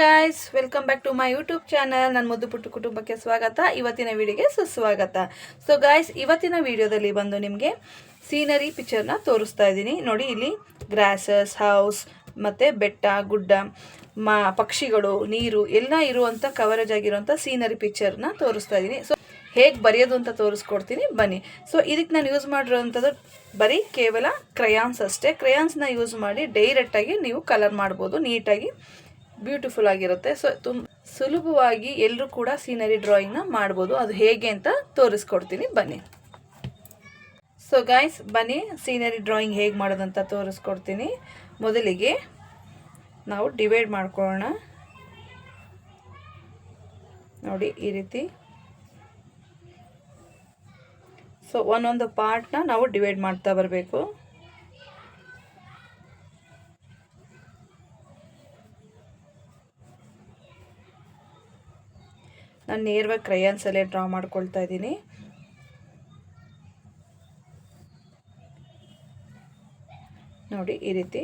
Guys welcome back to my YouTube channel ನನ್ನ ಮುದ್ದು ಪುಟ್ಟು ಕುಟುಂಬಕ್ಕೆ ಸ್ವಾಗತ. ಇವತ್ತಿನ ವಿಡಿಯೋಗೆ ಸುಸ್ವಾಗತ. ಸೊ ಗಾಯ್ಸ್ ಇವತ್ತಿನ ವಿಡಿಯೋದಲ್ಲಿ ಬಂದು ನಿಮಗೆ ಸೀನರಿ ಪಿಕ್ಚರ್ನ ತೋರಿಸ್ತಾ ಇದ್ದೀನಿ. ನೋಡಿ, ಇಲ್ಲಿ ಗ್ರಾಸಸ್ ಹೌಸ್ ಮತ್ತು ಬೆಟ್ಟ, ಗುಡ್ಡ, ಮಾ, ಪಕ್ಷಿಗಳು, ನೀರು, ಎಲ್ಲ ಇರುವಂಥ ಕವರೇಜ್ ಆಗಿರುವಂಥ ಸೀನರಿ ಪಿಕ್ಚರ್ನ ತೋರಿಸ್ತಾ ಇದ್ದೀನಿ. ಸೊ ಹೇಗೆ ಬರೆಯೋದು ಅಂತ ತೋರಿಸ್ಕೊಡ್ತೀನಿ. ಬನ್ನಿ. ಸೊ ಇದಕ್ಕೆ ನಾನು ಯೂಸ್ ಮಾಡಿರೋವಂಥದ್ದು ಬರೀ ಕೇವಲ ಕ್ರಯಾನ್ಸ್ ಅಷ್ಟೇ. ಕ್ರಯಾನ್ಸ್ನ ಯೂಸ್ ಮಾಡಿ ಡೈರೆಕ್ಟಾಗಿ ನೀವು ಕಲರ್ ಮಾಡ್ಬೋದು. ನೀಟಾಗಿ ಬ್ಯೂಟಿಫುಲ್ ಆಗಿರುತ್ತೆ. ಸೊ ತುಂಬ ಸುಲಭವಾಗಿ ಎಲ್ಲರೂ ಕೂಡ ಸೀನರಿ ಡ್ರಾಯಿಂಗ್ನ ಮಾಡ್ಬೋದು. ಅದು ಹೇಗೆ ಅಂತ ತೋರಿಸ್ಕೊಡ್ತೀನಿ. ಬನ್ನಿ. ಸೊ ಗಾಯ್ಸ್ ಬನ್ನಿ. ಸೀನರಿ ಡ್ರಾಯಿಂಗ್ ಹೇಗೆ ಮಾಡೋದಂತ ತೋರಿಸ್ಕೊಡ್ತೀನಿ. ಮೊದಲಿಗೆ ನಾವು ಡಿವೈಡ್ ಮಾಡ್ಕೊಳ್ಳೋಣ. ನೋಡಿ, ಈ ರೀತಿ. ಸೊ ಒಂದೊಂದು ಪಾರ್ಟ್ನ ನಾವು ಡಿವೈಡ್ ಮಾಡ್ತಾ ಬರಬೇಕು. ನಾನು ನೇರವಾಗಿ ಕ್ರಯಾನ್ಸಲ್ಲೇ ಡ್ರಾ ಮಾಡ್ಕೊಳ್ತಾ ಇದ್ದೀನಿ. ನೋಡಿ, ಈ ರೀತಿ.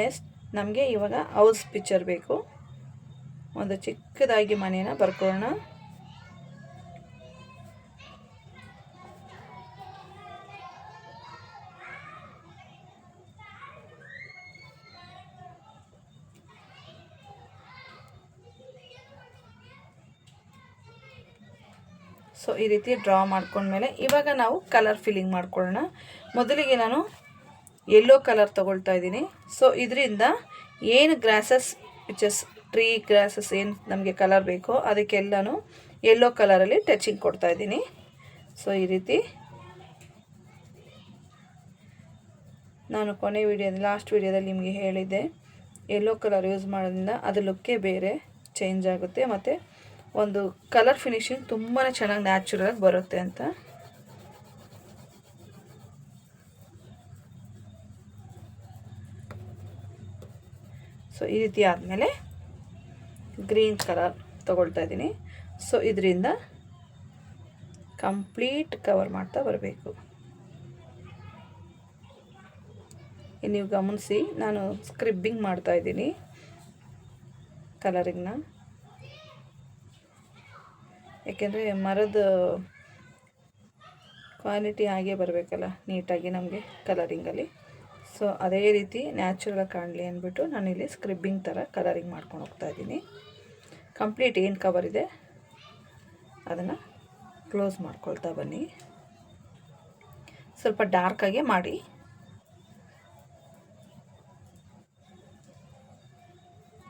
ನೆಕ್ಸ್ಟ್ ನಮಗೆ ಇವಾಗ ಹೌಸ್ ಪಿಕ್ಚರ್ ಬೇಕು. ಒಂದು ಚಿಕ್ಕದಾಗಿ ಮನೇನ ಬರ್ಕೊಳ್ಳೋಣ. ಸೊ ಈ ರೀತಿ ಡ್ರಾ ಮಾಡ್ಕೊಂಡ್ಮೇಲೆ ಇವಾಗ ನಾವು ಕಲರ್ ಫಿಲ್ಲಿಂಗ್ ಮಾಡ್ಕೊಳ್ಳೋಣ. ಮೊದಲಿಗೆ ನಾನು ಯೆಲ್ಲೋ ಕಲರ್ ತೊಗೊಳ್ತಾ ಇದ್ದೀನಿ. ಸೊ ಇದರಿಂದ ಏನು ಗ್ರಾಸಸ್ ಪಿಚಸ್ ಟ್ರೀ ಗ್ರಾಸಸ್ ಏನು ನಮಗೆ ಕಲರ್ ಬೇಕೋ ಅದಕ್ಕೆಲ್ಲನೂ ಯೆಲ್ಲೋ ಕಲರಲ್ಲಿ ಟಚಿಂಗ್ ಕೊಡ್ತಾ ಇದ್ದೀನಿ. ಸೊ ಈ ರೀತಿ ನಾನು ಕೊನೆ ವಿಡಿಯೋದಲ್ಲಿ ಲಾಸ್ಟ್ ವಿಡಿಯೋದಲ್ಲಿ ನಿಮಗೆ ಹೇಳಿದ್ದೆ. ಯೆಲ್ಲೋ ಕಲರ್ ಯೂಸ್ ಮಾಡೋದ್ರಿಂದ ಅದು ಲುಕ್ಕೇ ಬೇರೆ ಚೇಂಜ್ ಆಗುತ್ತೆ. ಮತ್ತು ಒಂದು ಕಲರ್ ಫಿನಿಶಿಂಗ್ ತುಂಬಾ ಚೆನ್ನಾಗಿ ನ್ಯಾಚುರಲಾಗಿ ಬರುತ್ತೆ ಅಂತ. ಸೊ ಈ ರೀತಿ ಆದಮೇಲೆ ಗ್ರೀನ್ ಕಲರ್ ತಗೊಳ್ತಾ ಇದ್ದೀನಿ. ಸೊ ಇದರಿಂದ ಕಂಪ್ಲೀಟ್ ಕವರ್ ಮಾಡ್ತಾ ಬರಬೇಕು. ನೀವು ಗಮನಿಸಿ, ನಾನು ಸ್ಕ್ರಿಬ್ಬಿಂಗ್ ಮಾಡ್ತಾ ಇದ್ದೀನಿ ಕಲರಿಂಗ್ನ ಏಕೆಂದರೆ ಮರದ ಕ್ವಾಲಿಟಿ ಹಾಗೆ ಬರಬೇಕಲ್ಲ ನೀಟಾಗಿ ನಮಗೆ ಕಲರಿಂಗಲ್ಲಿ ಸೊ ಅದೇ ರೀತಿ ನ್ಯಾಚುರಲಾಗಿ ಕಾಣಲಿ ಅಂದ್ಬಿಟ್ಟು ಇಲ್ಲಿ ಸ್ಕ್ರಿಬ್ಬಿಂಗ್ ಥರ ಕಲರಿಂಗ್ ಮಾಡ್ಕೊಂಡು ಹೋಗ್ತಾ ಇದ್ದೀನಿ. ಕಂಪ್ಲೀಟ್ ಏನು ಕವರ್ ಇದೆ? ಅದನ್ನು ಕ್ಲೋಸ್ ಮಾಡ್ಕೊಳ್ತಾ ಬನ್ನಿ. ಸ್ವಲ್ಪ ಡಾರ್ಕಾಗೆ ಮಾಡಿ.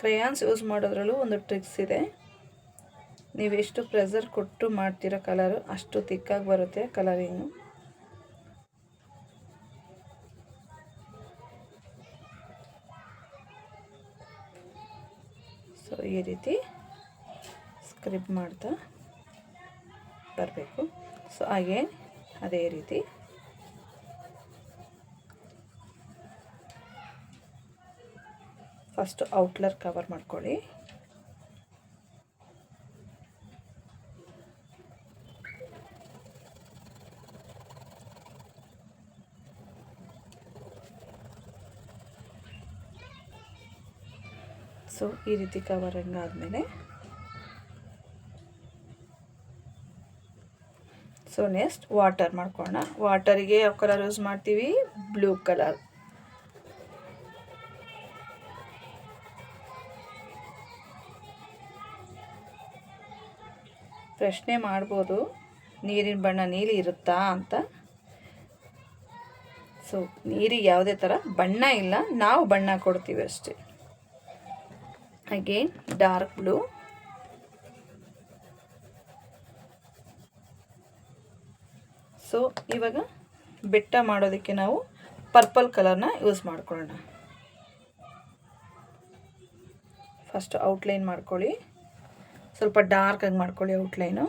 ಕ್ರಯಾನ್ಸ್ ಯೂಸ್ ಮಾಡೋದ್ರಲ್ಲೂ ಒಂದು ಟ್ರಿಕ್ಸ್ ಇದೆ. ನೀವು ಎಷ್ಟು ಪ್ರೆಸರ್ ಕೊಟ್ಟು ಮಾಡ್ತೀರೋ ಕಲರು ಅಷ್ಟು ತಿಕ್ಕಾಗಿ ಬರುತ್ತೆ ಕಲರಿಂಗ್ ಸೊ ಈ ರೀತಿ ಸ್ಕ್ರಿಬ್ ಮಾಡ್ತಾ ಬರಬೇಕು. ಸೊ ಹಾಗೆ ಅದೇ ರೀತಿ. ಫಸ್ಟು ಔಟ್ಲರ್ ಕವರ್ ಮಾಡ್ಕೊಳ್ಳಿ. ಸೊ, ಈ ರೀತಿ ಕವರಿಂಗ್ ಆದಮೇಲೆ ಸೊ ನೆಕ್ಸ್ಟ್ ವಾಟರ್ ಮಾಡ್ಕೊಳ್ಳೋಣ. ವಾಟರಿಗೆ ಯಾವ ಕಲರ್ ಯೂಸ್ ಮಾಡ್ತೀವಿ? ಬ್ಲೂ ಕಲರ್ ಪ್ರಶ್ನೆ ಮಾಡ್ಬೋದು. ನೀರಿನ ಬಣ್ಣ ನೀಲಿ ಇರುತ್ತಾ ಅಂತ. ಸೊ ನೀರಿಗೆ ಯಾವುದೇ ಥರ ಬಣ್ಣ ಇಲ್ಲ. ನಾವು ಬಣ್ಣ ಕೊಡ್ತೀವಿ ಅಷ್ಟೇ. ಅಗೇನ್ ಡಾರ್ಕ್ ಬ್ಲೂ ಸೊ ಇವಾಗ ಬೆಟ್ಟ ಮಾಡೋದಕ್ಕೆ ನಾವು ಪರ್ಪಲ್ ಕಲರ್ನ ಯೂಸ್ ಮಾಡ್ಕೊಳ್ಳೋಣ. ಫಸ್ಟ್ ಔಟ್ಲೈನ್ ಮಾಡ್ಕೊಳ್ಳಿ. ಸ್ವಲ್ಪ ಡಾರ್ಕ್ ಆಗಿ ಮಾಡ್ಕೊಳ್ಳಿ ಔಟ್ಲೈನು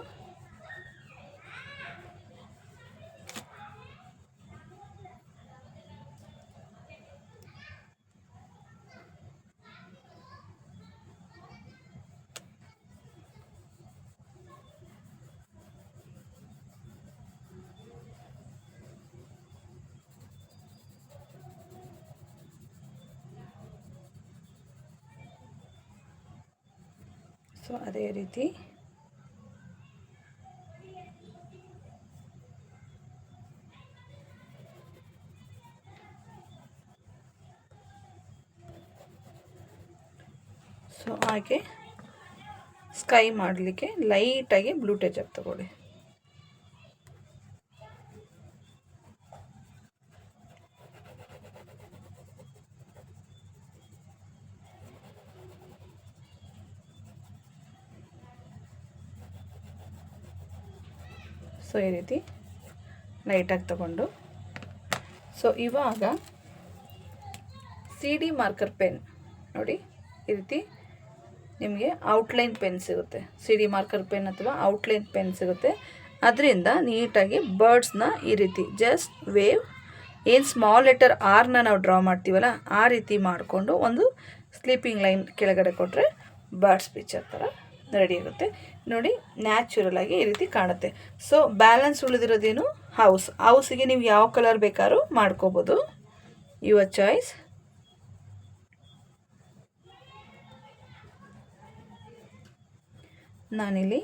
ಸೊ ಅದೇ ರೀತಿ. ಸೊ ಹಾಗೆ ಸ್ಕೈ ಮಾಡಲಿಕ್ಕೆ ಲೈಟಾಗಿ ಬ್ಲೂ ಟಚ್ ಅಪ್ ತಗೊಳ್ಳಿ. ಸೊ ಈ ರೀತಿ ಲೈಟಾಗಿ ತಗೊಂಡು. ಸೊ ಇವಾಗ ಸಿ ಡಿ ಮಾರ್ಕರ್ ಪೆನ್ ನೋಡಿ, ಈ ರೀತಿ ನಿಮಗೆ ಔಟ್ಲೈನ್ ಪೆನ್ ಸಿಗುತ್ತೆ. ಸಿ ಡಿ ಮಾರ್ಕರ್ ಪೆನ್ ಅಥವಾ ಔಟ್ಲೈನ್ ಪೆನ್ ಸಿಗುತ್ತೆ. ಅದರಿಂದ ನೀಟಾಗಿ ಬರ್ಡ್ಸ್ನ ಈ ರೀತಿ ಜಸ್ಟ್ ವೇವ್ ಏನು ಸ್ಮಾಲ್ ಲೆಟರ್ ಆರ್ನ ನಾವು ಡ್ರಾ ಮಾಡ್ತೀವಲ್ಲ, ಆ ರೀತಿ ಮಾಡಿಕೊಂಡು ಒಂದು ಸ್ಲೀಪಿಂಗ್ ಲೈನ್ ಕೆಳಗಡೆ ಕೊಟ್ಟರೆ ಬರ್ಡ್ಸ್ ಪಿಕ್ಚರ್ ಥರ ರೆಡಿ ಆಗುತ್ತೆ ನೋಡಿ ನ್ಯಾಚುರಲ್ ಆಗಿ ಈ ರೀತಿ ಕಾಣುತ್ತೆ. ಸೊ ಬ್ಯಾಲೆನ್ಸ್ ಉಳಿದಿರೋದೇನು? ಹೌಸ್ ಹೌಸಿಗೆ ನೀವು ಯಾವ ಕಲರ್ ಬೇಕಾದ್ರೂ ಮಾಡ್ಕೋಬೋದು. ಯುವರ್ ಚಾಯ್ಸ್ ನಾನಿಲ್ಲಿ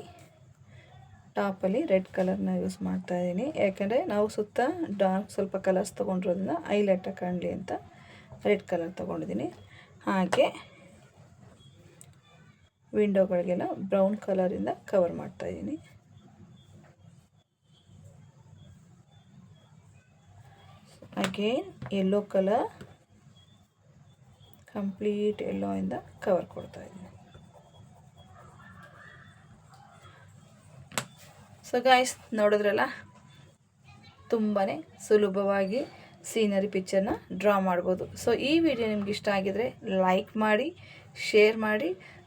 ಟಾಪಲ್ಲಿ ರೆಡ್ ಕಲರ್ನ ಯೂಸ್ ಮಾಡ್ತಾ ಇದ್ದೀನಿ. ಯಾಕೆಂದರೆ ನಾವು ಸುತ್ತ ಡಾರ್ಕ್ ಸ್ವಲ್ಪ ಕಲರ್ಸ್ ತೊಗೊಂಡಿರೋದ್ರಿಂದ ಐಲೈಟಾಗಿ ಕಾಣಲಿ ಅಂತ ರೆಡ್ ಕಲರ್ ತೊಗೊಂಡಿದ್ದೀನಿ. ಹಾಗೆ ವಿಂಡೋಗಳಿಗೆಲ್ಲ ಬ್ರೌನ್ ಕಲರಿಂದ ಕವರ್ ಮಾಡ್ತಾ ಇದ್ದೀನಿ. Again yellow colour complete yellow ಇಂದ ಕವರ್ ಕೊಡ್ತಾ ಇದ್ದೀನಿ. ಸೊ ಗಾಯ್ಸ್ ನೋಡಿದ್ರಲ್ಲ? ತುಂಬಾ ಸುಲಭವಾಗಿ ಸೀನರಿ ಪಿಕ್ಚರ್ನ ಡ್ರಾ ಮಾಡ್ಬೋದು. ಸೊ ಈ ವಿಡಿಯೋ ನಿಮ್ಗೆ ಇಷ್ಟ ಆಗಿದರೆ ಲೈಕ್ ಮಾಡಿ ಶೇರ್ ಮಾಡಿ